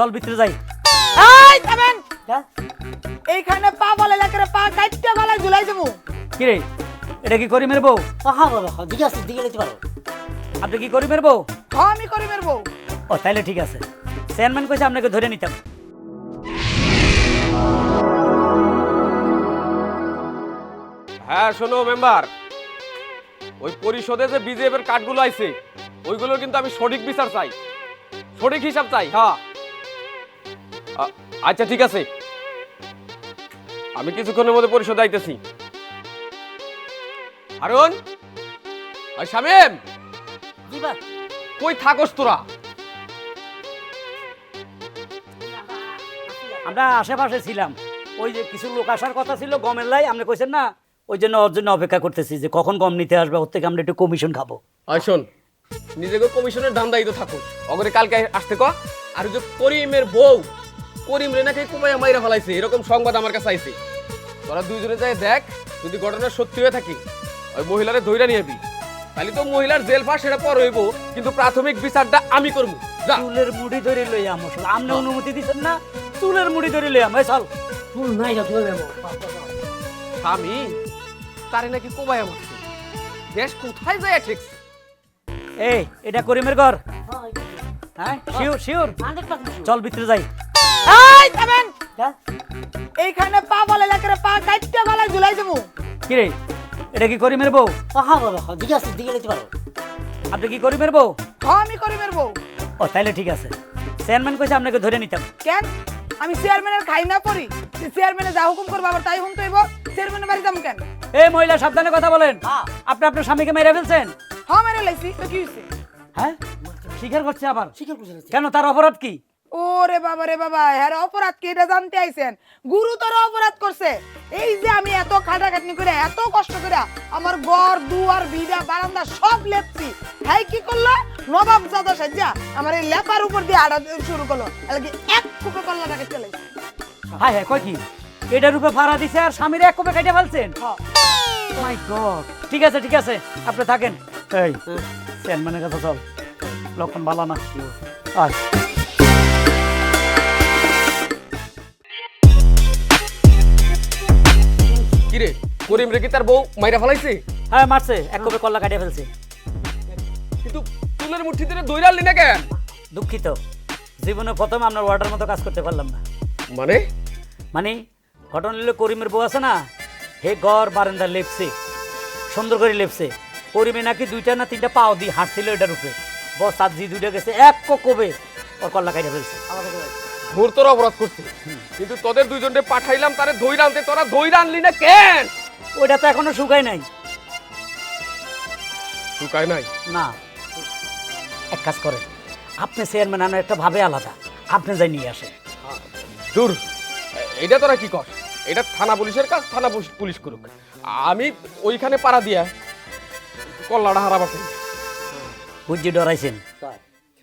চল ভিতরে যাই। এই থামেন। এইখানে পা বলে এলাকার পা কাটতে গলায় ঝুলাই দেবো। কি রে? এটা কি করিমের বউ হ্যাঁ বাবা হ্যাঁ দিকে আসছে দিকে যেতে পারো। আপনি কি করিমের বউ হ্যাঁ আমি করি মেরবো। ও তাইলে ঠিক আছে। চেয়ারম্যান কইছে আপনাকে ধরে নিতাম হ্যাঁ শোনো মেম্বার। ওই পরিষদে যে বিজেপির কার্ডগুলো আইছে ওইগুলোর কিন্তু আমি সঠিক বিচার চাই। সঠিক হিসাব চাই হ্যাঁ। আচ্ছা ঠিক আছে। আমি কিছুক্ষণের মধ্যে পরিষদে আইতেছি। আরুন ওই শামিম? কই থাকস তোরা? আমরা আশেপাশে ছিলাম। ওই যে কিছু লোক আসার কথা ছিল গমের লাই আপনি কইছেন না? ওই জন্য ওর জন্য অপেক্ষা করতেছি যে কখন গম নিতে আসবে ওর থেকে আমরা একটু কমিশন খাব। আয় শোন নিজেকে কমিশনের দাম দায়িত্ব থাকো অগরে কালকে আসতে ক। আর যে করিমের বউ করিম রে নাকি কুমাইয়া মাইরা ফেলাইছে এরকম সংবাদ আমার কাছে আইছে। তোরা দুইজনে যাই দেখ যদি ঘটনা সত্যি হয়ে থাকে ওই মহিলারে ধইরা নিয়ে আবি। তাহলে তো মহিলার জেল ফাঁস সেটা পর হইব কিন্তু প্রাথমিক বিচারটা আমি করব। যা। চুলের মুড়ি ধরে লই আম আসলে আপনি অনুমতি দিচ্ছেন না? চুলের মুড়ি ধরে লই আম এই চল। ফুল নাই যা দেবো স্বামী তারে নাকি কোবাইয়া মারছে। দেশ কোথায় যায় ঠিকছে এই এটা করিমের ঘর। হ্যাঁ শিওর শিওর। হান্ড্রেড চল ভিতরে যাই। এই থামেন। এইখানে পা বলে পা কাটতে গলায় ঝুলাই দেবো। কি রে এটা কি করিমের বউ হ্যাঁ বাবা দিকে আসছে দিকে পারো। আপনি কি করিমের বউ হ্যাঁ আমি করি মেরবো। ও তাইলে ঠিক আছে। চেয়ারম্যান কইছে আপনাকে ধরে নিতাম কেন? আমি চেয়ারম্যানের খাই না পড়ি। চেয়ারম্যানে যা হুকুম করব আবার তাই হুম তৈব চেয়ারম্যানের বাড়ি যাব কেন? এই মহিলা সাবধানে কথা বলেন। হ্যাঁ। আপনি আপনার স্বামীকে মেরে ফেলছেন? হ্যাঁ মেরে লাইছি তো কি হয়েছে? হ্যাঁ? স্বীকার করছে আবার। শিকার করছে। কেন তার অপরাধ কি? ওরে বাবা রে বাবা হ্যাঁ অপরাধ কি এটা জানতে আইছেন? গুরুতর অপরাধ করছে। এই যে আমি এত খাটাখাটনি করে এত কষ্ট করে আমার ঘর দুয়ার ভিড়া বারান্দা সব লেপছি। হ্যাঁ কি করল? নবাব জাদা সাজ্জা আমার এই লেপার উপর দিয়ে আড়া শুরু করল। এলাকি এক কুপে কল্লাটাকে চলে হায় হ্যাঁ কয় কি? এটার উপরে ভাড়া দিছে আর স্বামীর এক কপে কেটে ফেলছেন। মাই গড ঠিক আছে ঠিক আছে আপনি থাকেন। এই চেয়ারম্যানের কথা চল। লক্ষণ ভালো না। আয়। করিম রে কি তার বউ মাইরা ফেলাইছে? হ্যাঁ মারছে। এক কপে কল্লা কাটিয়ে ফেলছে। কিন্তু তুলের মুঠি ধরে দইরালি না কেন? দুঃখিত। জীবনে প্রথম আপনার ওয়ার্ডার মতো কাজ করতে পারলাম না। মানে? মানে ঘটনা হলো করিমের বউ আছে না হে ঘর বারান্দা লেপছে সুন্দর করে লেপছে। করিমে নাকি দুইটা না তিনটা পাও দিয়ে হাঁটছিল এটার উপরে। বস আর জি দুইটা গেছে এক কবে ওর কল্লা কাটিয়ে ফেলছে। ঘোর তোর অপরাধ করছে। কিন্তু তোদের দুইজনকে পাঠাইলাম তারে দই আনতে তোরা দই আনলি না কেন? ওইটা তো এখনও শুকায় নাই। শুকায় নাই? না। এক কাজ করে আপনি চেয়ারম্যান আনার একটা ভাবে আলাদা। আপনি যাই নিয়ে আসেন। দূর এটা তোরা কি কর? এটা থানা পুলিশের কাজ থানা পুলিশ- করুক। আমি ওইখানে পাড়া দিয়া কল্লাটা হারাবার। বুঝছি ডরাইছেন?